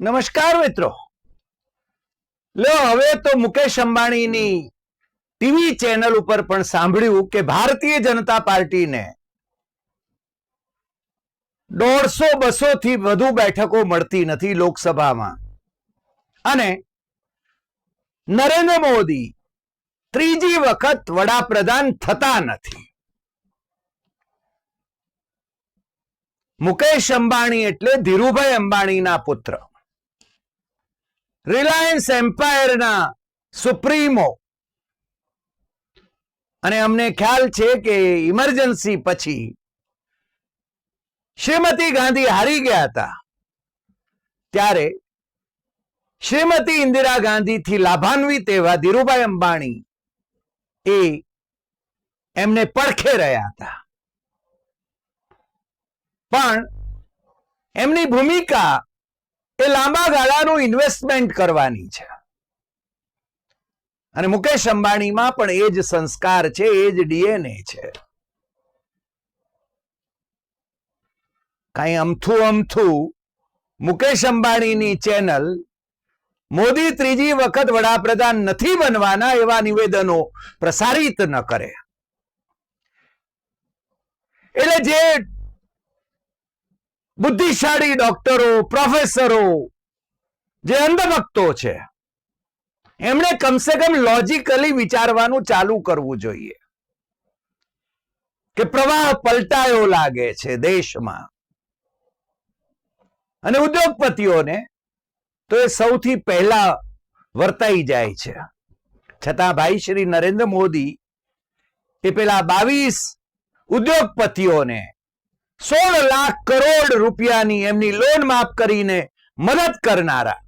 નમસ્કાર મિત્રો. લો, હવે તો મુકેશ અંબાણીની ટીવી ચેનલ ઉપર પણ સાંભળ્યું કે ભારતીય જનતા પાર્ટીને દોઢસો બસો થી વધુ બેઠકો મળતી નથી લોકસભામાં. અને નરેન્દ્ર મોદી ત્રીજી વખત વડાપ્રધાન થતા નથી. મુકેશ અંબાણી એટલે ધીરુભાઈ અંબાણીના પુત્ર. રિલાયન્સ એમ્પાયરના સુપ્રીમો અને અમને ખ્યાલ છે કે ઇમરજન્સી પછી શ્રીમતી ગાંધી હારી ગયા હતા. ત્યારે શ્રીમતી ઇન્દિરા ગાંધીથી લાભાન્વિત એવા ધીરુભાઈ અંબાણી એ એમને પડખે રહ્યા હતા. પણ એમની ભૂમિકા એ લાંબા ગાળાનું ઇન્વેસ્ટમેન્ટ કરવાની છે. અને મુકેશ અંબાણીમાં પણ એ જ સંસ્કાર છે, એ જ ડીએનએ છે. કઈ અમથું અમથું, મુકેશ અંબાણીની ચેનલ મોદી ત્રીજી વખત વડાપ્રધાન નથી બનવાના એવા નિવેદનો પ્રસારિત ન કરે. એટલે જે બુદ્ધિશાળી ડોક્ટરો, પ્રોફેસરો, જે અંધભક્તો છે, એમણે કમસે કમ લોજિકલી વિચારવાનું ચાલુ કરવું જોઈએ. કે પ્રવાહ પલટાયો લાગે છે દેશમાં. અને ઉદ્યોગપતિઓને તો એ સૌથી પહેલા વર્તાઈ જાય છે. છતાં ભાઈ શ્રી નરેન્દ્ર મોદી એ પેલા બાવીસ ઉદ્યોગપતિઓને સોળ લાખ કરોડ રૂપિયાની એમની લોન માફ કરીને મદદ કરનારા.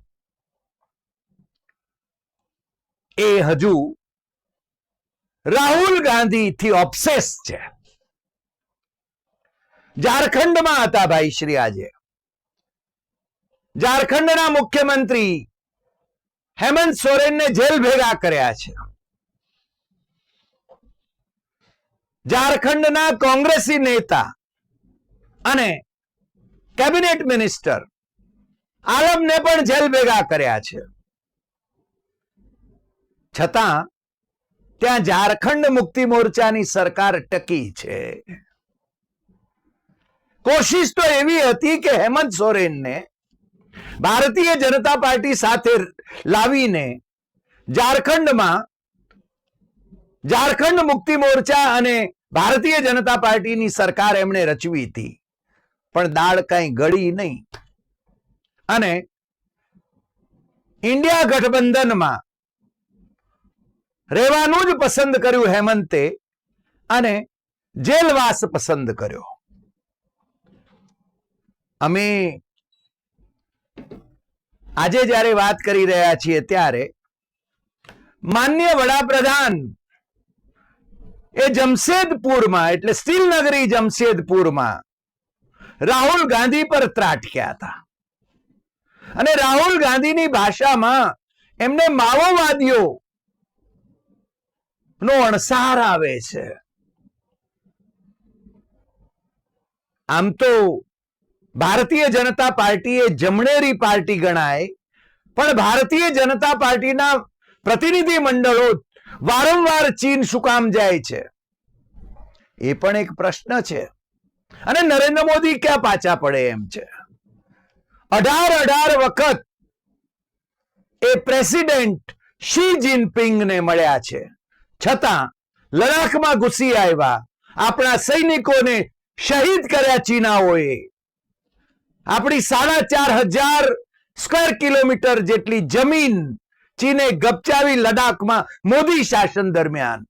એ હજુ રાહુલ ગાંધી થી છે. ઝારખંડમાં હતા ભાઈ શ્રી આજે. ઝારખંડના મુખ્યમંત્રી હેમંત સોરેનને જેલ ભેગા કર્યા છે. ઝારખંડના કોંગ્રેસી નેતા અને કેબિનેટ મિનિસ્ટર આલમને પણ જેલ ભેગા કર્યા છે. છતાં ત્યાં ઝારખંડ મુક્તિ મોરચાની સરકાર ટકી છે. કોશિશ તો એવી હતી કે હેમંત સોરેનને ભારતીય જનતા પાર્ટી સાથે લાવીને ઝારખંડમાં ઝારખંડ મુક્તિ મોરચા અને ભારતીય જનતા પાર્ટીની સરકાર એમણે રચવી હતી. પણ દાળ કઈ ગળી નહીં. અને ઇન્ડિયા ગઠબંધનમાં રહેવાનું જ પસંદ કર્યું હેમંતે અને જેલવાસ પસંદ કર્યો. અમે આજે જ્યારે વાત કરી રહ્યા છીએ ત્યારે માન્ય વડાપ્રધાન એ જમશેદપુરમાં, એટલે સ્ટીલનગરી જમશેદપુરમાં રાહુલ ગાંધી પર ત્રાટક્યા હતા. અને રાહુલ ગાંધીની ભાષામાં એમને માઓવાદીઓ નો અણસાર આવે છે. આમ તો ભારતીય જનતા પાર્ટી એ જમણેરી પાર્ટી ગણાય, પણ ભારતીય જનતા પાર્ટીના પ્રતિનિધિ મંડળો વારંવાર ચીન શું કામ જાય છે? એ પણ એક પ્રશ્ન છે. અને નરેન્દ્ર મોદી ક્યાં પાછા પડે એમ છે? અઢાર અઢાર વખત એ પ્રેસિડેન્ટ શી જિનપિંગને મળ્યા છે. છતાં લડાખમાં ઘૂસી આવ્યા. આપણા સૈનિકોને શહીદ કર્યા ચીનાઓએ. આપણી સાડા ચાર હજાર સ્ક્વેર કિલોમીટર જેટલી જમીન ચીને ગપચાવી લડાખમાં મોદી શાસન દરમિયાન.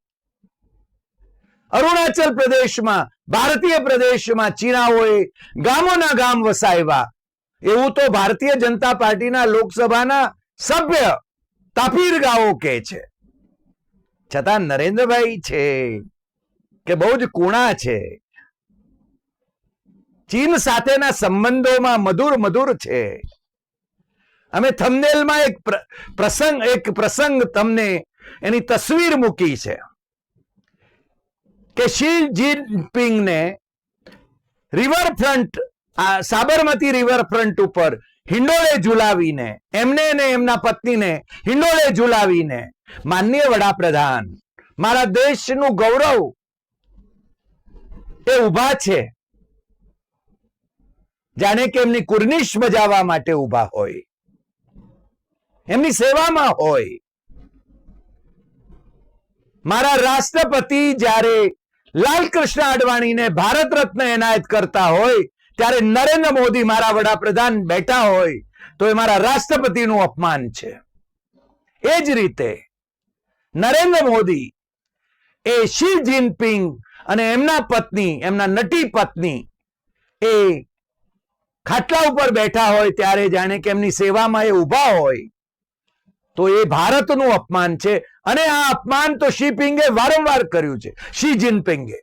અરુણાચલ પ્રદેશમાં ભારતીય પ્રદેશમાં ચીનાઓએ ગામોના ગામ વસાવ્યા. એવું તો ભારતીય જનતા પાર્ટીના લોકસભાના સભ્ય તાપીર ગાઓ કે છે. છતાં નરેન્દ્રભાઈ છે કે બહુ જ કુણા છે. ચીન સાથેના સંબંધોમાં મધુર મધુર છે. અમે થમનેલમાં એક પ્રસંગ એક પ્રસંગ તમને એની તસવીર મૂકી છે. કે શી જિનપિંગને રિવરફ્રન્ટ, આ સાબરમતી રિવરફ્રન્ટ ઉપર હિંડોળે ઝુલાવીને, એમને ને એમના પત્નીને હિંડોળે ઝુલાવીને, માનનીય વડાપ્રધાન, મારા દેશનું ગૌરવ એ ઊભા છે. જાણે કે એમની કુર્નિશ બજાવવા માટે ઊભા હોય. એમની સેવામાં હોય. મારા રાષ્ટ્રપતિ જ્યારે લાલકૃષ્ણ અડવાણીને ભારત રત્ન એનાયત કરતા હોય, ત્યારે નરેન્દ્ર મોદી મારા વડાપ્રધાન બેઠા હોય, તો એ મારા રાષ્ટ્રપતિનું અપમાન છે. એ જ રીતે નરેન્દ્ર મોદી એ શી જિનપિંગ અને એમના પત્ની, એમના નટી પત્ની એ ખાટલા ઉપર બેઠા હોય, ત્યારે જાણે કે એમની સેવામાં એ ઊભા હોય, તો એ ભારતનું અપમાન છે. અને આ અપમાન તો શી પિંગે વારંવાર કર્યું છે? શી જિનપિંગે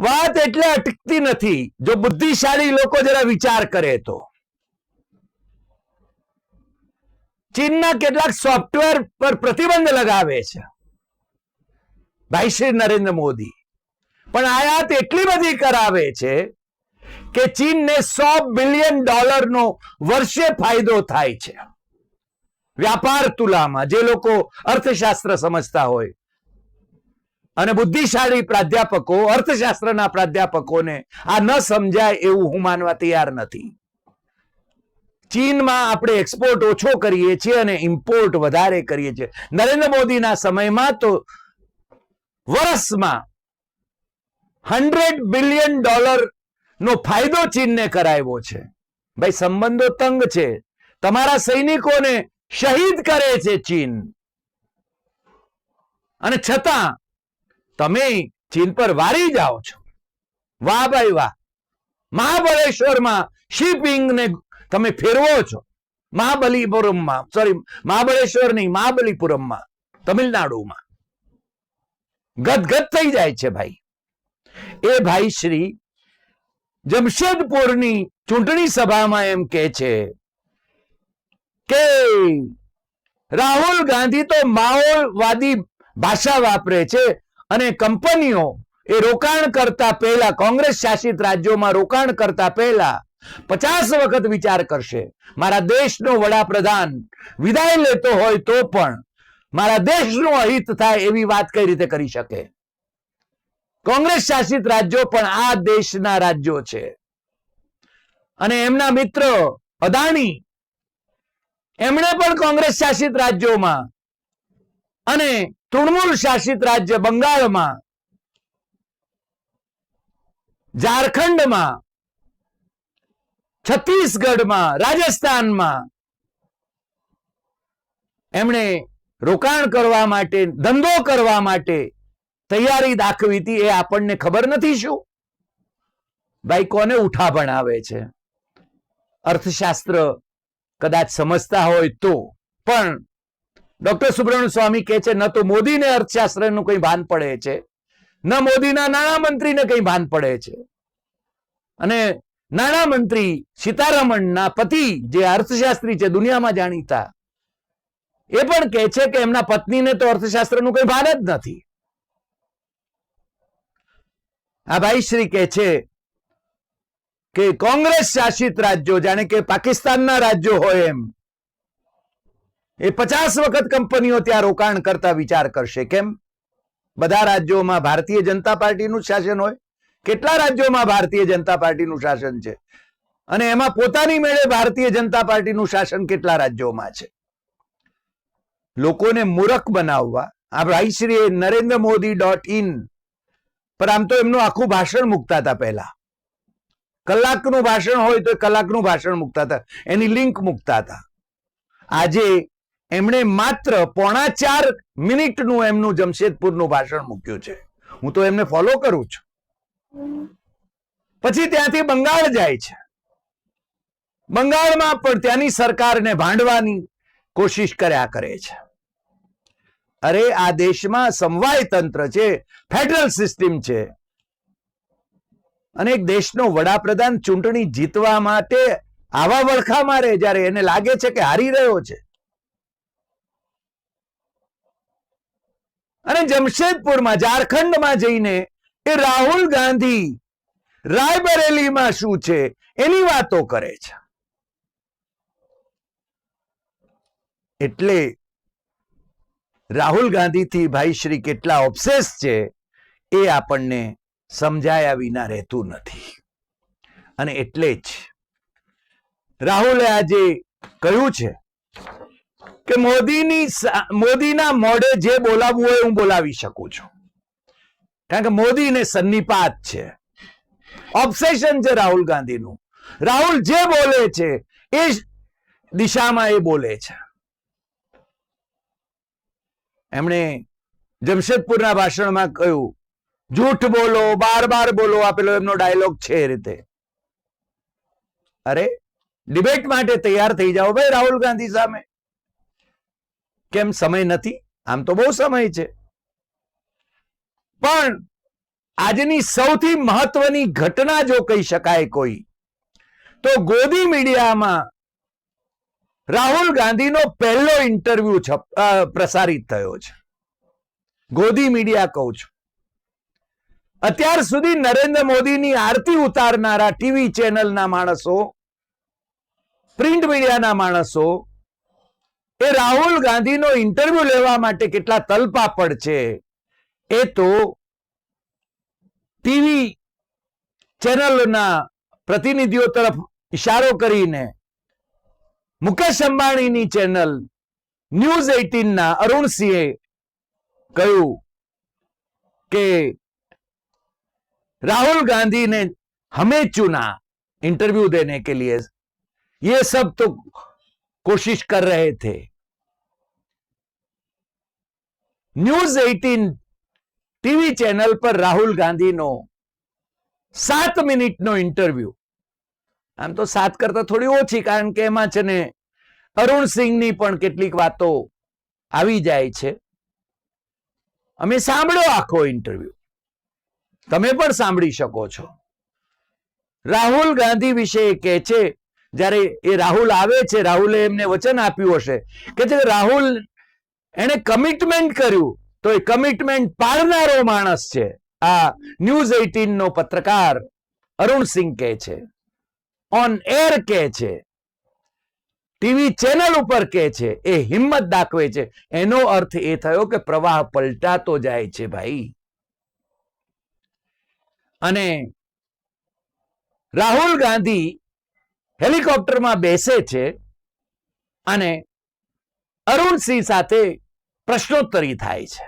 વાત એટલે અટકતી નથી. જો બુદ્ધિશાળી લોકો જરા વિચાર કરે તો. ચીનના કેટલાક સોફ્ટવેર પર પ્રતિબંધ લગાવે છે. ભાઈ, શ્રી નરેન્દ્ર મોદી. પણ આયાત એટલી બધી કરાવે છે કે ચીનને સો બિલિયન ડોલરનો વર્ષે ફાયદો થાય છે. વ્યાપાર તુલામાં જે લોકો અર્થશાસ્ત્ર સમજતા હોય અને બુદ્ધિશાળી પ્રાધ્યાપકો અર્થશાસ્ત્રના પ્રાધ્યાપકોને આ ન સમજાય એવું હું માનવા તૈયાર નથી. ચીનમાં આપણે એક્સપોર્ટ ઓછો કરીએ છીએ અને ઇમ્પોર્ટ વધારે કરીએ છીએ. નરેન્દ્ર મોદીના સમયમાં તો વર્ષમાં હંડ્રેડ બિલિયન ડોલર નો ફાયદો ચીનને કરાવ્યો છે. ભાઈ, સંબંધો તંગ છે. તમારા સૈનિકોને શહીદ કરે છે ચીન. અને છતાં, તમે ચીન પર વારી જાઓ છો. વાહ ભાઈ વાહ. મહાબળેશ્વરમાં શિપિંગને તમે ફેરવો છો. મહાબલીપુરમમાં સોરી મહાબળેશ્વર નહીં, મહાબલીપુરમમાં, તમિલનાડુમાં. ગદગદ થઈ જાય છે ભાઈ. એ ભાઈ શ્રી જમશેદપુરની ચૂંટણી સભામાં એમ કે છે કે રાહુલ ગાંધી તો માઓવાદી ભાષા વાપરે છે અને કંપનીઓ એ રોકાણ કરતા પહેલા, કોંગ્રેસ શાસિત રાજ્યોમાં રોકાણ કરતા પહેલા પચાસ વખત વિચાર કરશે. મારા દેશનો વડાપ્રધાન વિદાય લેતો હોય તો પણ મારા દેશનું અહિત થાય એવી વાત કઈ રીતે કરી શકે? કોંગ્રેસ શાસિત રાજ્યો પણ આ દેશના રાજ્યો છે. અને એમના મિત્ર અદાણી, એમણે પણ કોંગ્રેસ શાસિત રાજ્યોમાં અને તૃણમૂલ શાસિત રાજ્ય બંગાળમાં, ઝારખંડમાં, છત્તીસગઢમાં, રાજસ્થાનમાં એમણે રોકાણ કરવા માટે, ધંધો કરવા માટે તૈયારી દાખવી હતી એ આપણને ખબર નથી શું? ભાઈ, કોને ઉઠા ભણાવે છે? અર્થશાસ્ત્ર કદાચ સમજતા હોય તો. પણ ડોક્ટર સુબ્રમણ્ય સ્વામી કહે છે, ન તો મોદીને અર્થશાસ્ત્રનું કંઈ ભાન પડે છે. ન મોદીના નાણામંત્રીને કંઈ ભાન પડે છે. અને નાણામંત્રી સીતારમણના પતિ જે અર્થશાસ્ત્રી છે, દુનિયામાં જાણીતા, એ પણ કહે છે કે એમના પત્નીને તો અર્થશાસ્ત્રનું કંઈ ભાન જ નથી. આ ભાઈ શ્રી કહે છે કે કોંગ્રેસ શાસિત રાજ્યો, જાણે કે પાકિસ્તાનના રાજ્યો હોય એમ, એ પચાસ વખત કંપનીઓ ત્યાં રોકાણ કરતા વિચાર કરશે. કેમ? બધા રાજ્યોમાં ભારતીય જનતા પાર્ટીનું શાસન હોય. કેટલા રાજ્યોમાં ભારતીય જનતા પાર્ટીનું શાસન છે? અને એમાં પોતાની મેળે ભારતીય જનતા પાર્ટીનું શાસન કેટલા રાજ્યોમાં છે? લોકોને મૂરખ બનાવવા, આ ભાઈશ્રીએ નરેન્દ્ર મોદી ડોટ ઇન પર આમ તો એમનું આખું ભાષણ મૂકતા હતા પહેલા. કલાકનું ભાષણ હોય તો કલાકનું ભાષણ મૂકતા હતા. એની લિંક મૂકતા હતા. આજે એમણે માત્ર પોણા ચાર મિનિટનું એમનું જમશેદપુરનું ભાષણ મૂક્યું છે. હું તો એમને ફોલો કરું છું. પછી ત્યાંથી બંગાળ જાય છે. બંગાળમાં પણ ત્યાંની સરકારને ભાંડવાની કોશિશ કર્યા કરે છે. અરે આ દેશમાં સમવાય તંત્ર છે, ફેડરલ સિસ્ટમ છે. અને એક દેશનો વડાપ્રધાન ચૂંટણી જીતવા માટે આવા વળખા મારે જ્યારે એને લાગે છે કે હારી રહ્યો છે. અને જમશેદપુરમાં, ઝારખંડમાં જઈને એ રાહુલ ગાંધી રાયબરેલીમાં શું છે એની વાતો કરે છે. એટલે રાહુલ ગાંધીથી ભાઈ શ્રી કેટલા ઓબ્સેસ છે એ આપણને સમજાયા વિના રહેતું નથી. અને એટલે જ રાહુલે આજે કહ્યું છે કે મોદીની મોદીના મોઢે જે બોલાવવું હોય હું બોલાવી શકું છું. કારણ કે મોદીને સન્નિપાત છે. ઓબ્સેશન છે રાહુલ ગાંધીનું. રાહુલ જે બોલે છે એ દિશામાં એ બોલે છે. એમણે જમશેદપુરના ભાષણમાં કહ્યું, જૂઠ બોલો બાર બાર બોલો આ એમનો ડાયલોગ છે એ રીતે. અરે ડિબેટ માટે તૈયાર થઈ જાઓ ભાઈ રાહુલ ગાંધી સામે. કેમ સમય નથી? આમ તો બહુ સમય છે. પણ આજની સૌથી મહત્વની ઘટના જો કહી શકાય કોઈ, તો ગોદી મીડિયામાં રાહુલ ગાંધીનો પહેલો ઇન્ટરવ્યુ છપ પ્રસારિત થયો છે. ગોદી મીડિયા કહું છું. અત્યાર સુધી નરેન્દ્ર મોદીની આરતી ઉતારનારા ટીવી ચેનલના માણસો પ્રિન્ટ મીડિયાના માણસો, એ રાહુલ ગાંધીનો ઇન્ટરવ્યુ લેવા માટે કેટલા તલપાપડ છે, એ તો ટીવી ચેનલના પ્રતિનિધિઓ તરફ ઇશારો કરીને મુકેશ અંબાણીની ચેનલ ન્યૂઝ એઇટીન ના અરુણસિંહે કહ્યું કે राहुल गांधी ने हमें चुना इंटरव्यू देने के लिए ये सब तो कोशिश कर रहे थे न्यूज 18 ટીવી ચેનલ પર રાહુલ ગાંધીનો સાત મિનિટનો ઇન્ટરવ્યુ આમ તો સાત કરતા થોડી ઓછી, કારણ કે એમાં છે ને અરુણસિંહની પણ કેટલીક વાતો આવી જાય છે. અમે સાંભળ્યો આખો ઇન્ટરવ્યુ તમે પણ સાંભળી શકો છો. રાહુલ ગાંધી વિશે કહે છે, જ્યારે એ રાહુલ આવે છે, રાહુલે એમને વચન આપ્યું હશે, કે છે રાહુલ એને કમિટમેન્ટ કર્યું, તો એ કમિટમેન્ટ પાડનારો માણસ છે. આ ન્યૂઝ એઇટીન નો પત્રકાર અરુણસિંહ કહે છે. ઓન એર કે છે. ટીવી ચેનલ ઉપર કે છે. એ હિંમત દાખવે છે. એનો અર્થ એ થયો કે પ્રવાહ પલટાતો જાય છે ભાઈ. અને રાહુલ ગાંધી હેલિકોપ્ટરમાં બેસે છે અને અરુણસિંહ સાથે પ્રશ્નોત્તરી થાય છે.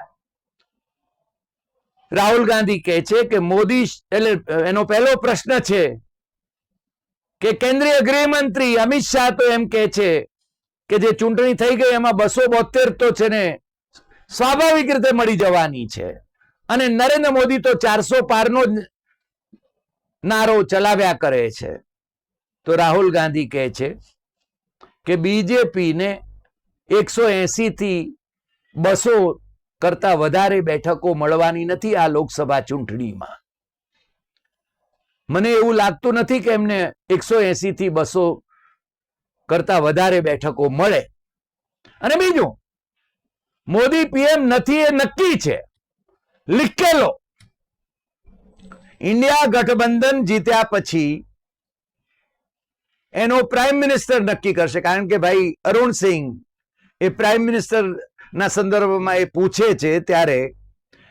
રાહુલ ગાંધી કહે છે કે મોદી એટલે એનો પહેલો પ્રશ્ન છે કે કેન્દ્રીય ગૃહમંત્રી અમિત શાહ તો એમ કહે છે કે જે ચૂંટણી થઈ ગઈ એમાં બસો બોતેર તો છે ને સ્વાભાવિક રીતે મળી જવાની છે. અને નરેન્દ્ર મોદી તો ચારસો પારનો જ નારો ચલાવ્યા કરે છે. તો રાહુલ ગાંધી કહે છે કે બીજેપીને એકસો એસી થી બસો કરતા વધારે બેઠકો મળવાની નથી આ લોકસભા ચૂંટણીમાં. મને એવું લાગતું નથી કે એમને એકસો એસી થી બસો કરતા વધારે બેઠકો મળે. અને બીજું, મોદી પીએમ નથી એ નક્કી છે. લિખેલો ઇન્ડિયા ગઠબંધન જીત્યા પછી એનો પ્રાઇમ મિનિસ્ટર નક્કી કરશે. કારણ કે ભાઈ, અરુણ સિંહ એ પ્રાઇમ મિનિસ્ટર ના સંદર્ભમાં એ પૂછે છે ત્યારે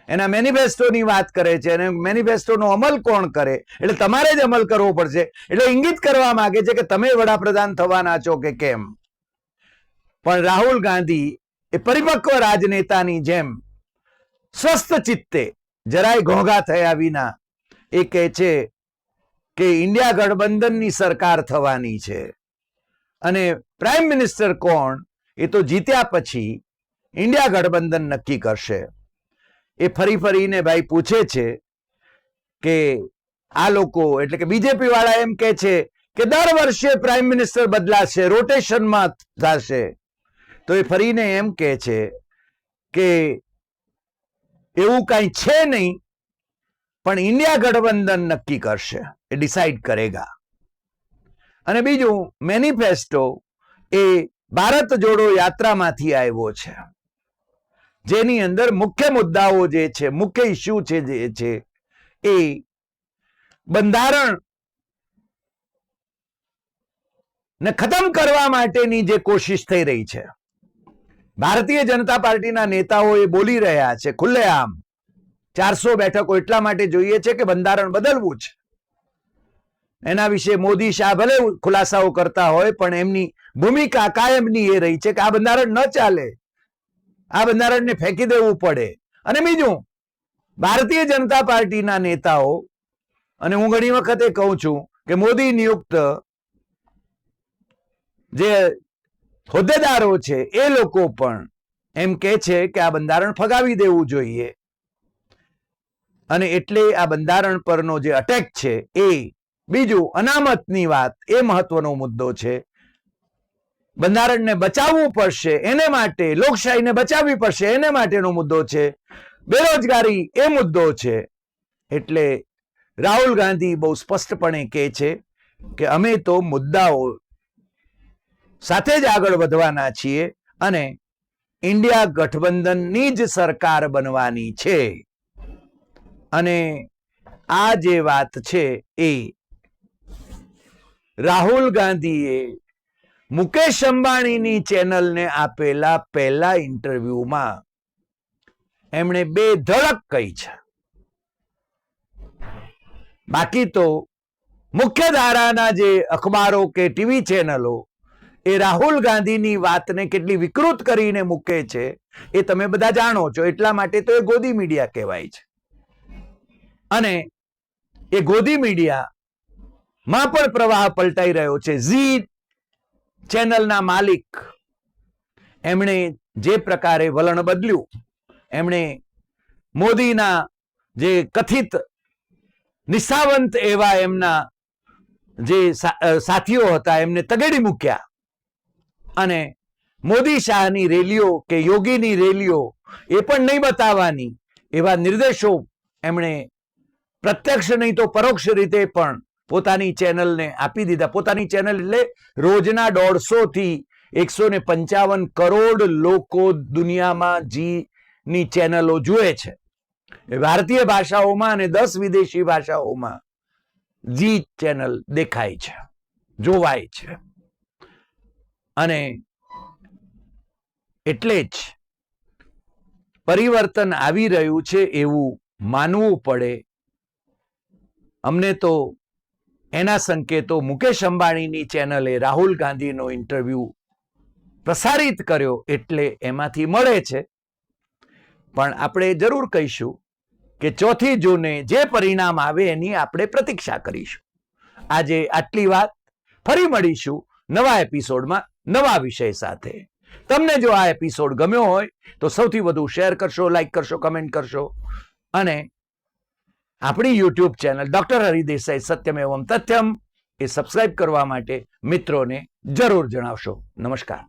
એના મેનિફેસ્ટોની વાત કરે છે અને મેનિફેસ્ટોનો અમલ કોણ કરે? એટલે તમારે જ અમલ કરવો પડશે. એટલે ઇંગિત કરવા માંગે છે કે તમે વડાપ્રધાન થવાના છો કે કેમ? પણ રાહુલ ગાંધી એ પરિપક્વ રાજનેતાની જેમ સ્વસ્થ ચિત્તે જરાય ઘોંઘા થયા વિના એ કહે છે કે ઇન્ડિયા ગઠબંધનની સરકાર થવાની છે. અને પ્રાઇમ મિનિસ્ટર કોણ એ તો જીત્યા પછી ઇન્ડિયા ગઠબંધન નક્કી કરશે. એ ફરી ફરીને ભાઈ પૂછે છે કે આ લોકો, એટલે કે બીજેપી વાળા એમ કે છે કે દર વર્ષે પ્રાઇમ મિનિસ્ટર બદલાશે રોટેશનમાં થશે તો એ ફરીને એમ કે છે કે એવું કઈ છે નહીં, પણ ઇન્ડિયા ગઠબંધન નક્કી કરશે, એ ડિસાઈડ કરેગા. અને બીજું મેનિફેસ્ટો એ ભારત જોડો યાત્રામાંથી આવ્યો છે. જેની અંદર મુખ્ય મુદ્દાઓ જે છે, મુખ્ય ઇસ્યુ છે જે છે, એ બંધારણ ને ખતમ કરવા માટેની જે કોશિશ થઈ રહી છે. ભારતીય જનતા પાર્ટીના નેતાઓ એ બોલી રહ્યા છે, ખુલ્લેઆમ, ચારસો બેઠકો એટલા માટે જોઈએ છે કે બંધારણ બદલવું છે એના વિશે મોદી શાહ ભલે ખુલાસાઓ કરતા હોય, પણ એમની ભૂમિકા કાયમની એ રહી છે કે આ બંધારણ ન ચાલે. આ બંધારણને ફેંકી દેવું પડે. અને બીજું, ભારતીય જનતા પાર્ટીના નેતાઓ, અને હું ઘણી વખતે કહું છું કે મોદી નિયુક્ત જે હોદ્દેદારો છે, એ લોકો પણ એમ કે છે કે આ બંધારણ ફગાવી દેવું જોઈએ. અને એટલે આ બંધારણ પરનો જે અટેક છે એ બીજું અનામતની વાત એ મહત્વનો મુદ્દો છે. બંધારણને બચાવવું પડશે, એને માટે લોકશાહીને બચાવવી પડશે, એને માટેનો મુદ્દો છે. બેરોજગારી એ મુદ્દો છે. એટલે રાહુલ ગાંધી બહુ સ્પષ્ટપણે કહે છે કે અમે તો મુદ્દાઓ સાથે જ આગળ વધવાના છીએ અને ઇન્ડિયા ગઠબંધનની જ સરકાર બનવાની છે. અને આ જે વાત છે એ રાહુલ ગાંધીએ મુકેશ અંબાણીની ચેનલને આપેલા પહેલા ઇન્ટરવ્યુમાં એમણે બે ધડક કહી છે. બાકી તો મુખ્ય ધારાના જે અખબારો કે ટીવી ચેનલો, એ રાહુલ ગાંધીની વાતને કેટલી વિકૃત કરીને મૂકે છે, એ તમે બધા જાણો છો. એટલા માટે તો એ ગોદી મીડિયા કહેવાય છે. અને એ ગોદી મીડિયા માં પણ પ્રવાહ પલટાઈ રહ્યો છે. ઝી ચેનલના માલિક. એમણે જે પ્રકારે વલણ બદલ્યું, એમણે મોદીના જે કથિત નિશાવંત એવા એમના જે સાથીઓ હતા, એમને તગેડી મૂક્યા. અને મોદી શાહની રેલીઓ કે યોગીની રેલીઓ એ પણ નહીં બતાવવાની એવા નિર્દેશો એમણે પ્રત્યક્ષ નહીં તો પરોક્ષ રીતે પણ પોતાની ચેનલને આપી દીધા. પોતાની ચેનલ એટલે રોજના દોઢસો થી એકસો ને પંચાવન કરોડ લોકો દુનિયામાં જી ની ચેનલો જુએ છે. ભારતીય ભાષાઓમાં અને દસ વિદેશી ભાષાઓમાં જી ચેનલ દેખાય છે, જોવાય છે. અને એટલે જ પરિવર્તન આવી રહ્યું છે એવું માનવું પડે. અમને તો એના સંકેતો મુકેશ અંબાણીની ચેનલે રાહુલ ગાંધીનો ઇન્ટરવ્યુ પ્રસારિત કર્યો એટલે એમાંથી મળે છે. પણ આપણે જરૂર કહીશું કે ચોથી જૂને જે પરિણામ આવે એની આપણે પ્રતીક્ષા કરીશું. આજે આટલી વાત. ફરી મળીશું નવા એપિસોડમાં નવા વિષય સાથે. તમને જો આ એપિસોડ ગમ્યો હોય તો સૌથી વધુ શેર કરશો, લાઈક કરશો, કમેન્ટ કરશો અને આપણી યુટ્યુબ ચેનલ ડોક્ટર હરિદેસાઈ સત્યમ એવમ તથ્યમ એ સબસ્ક્રાઇબ કરવા માટે મિત્રોને જરૂર જણાવશો. નમસ્કાર.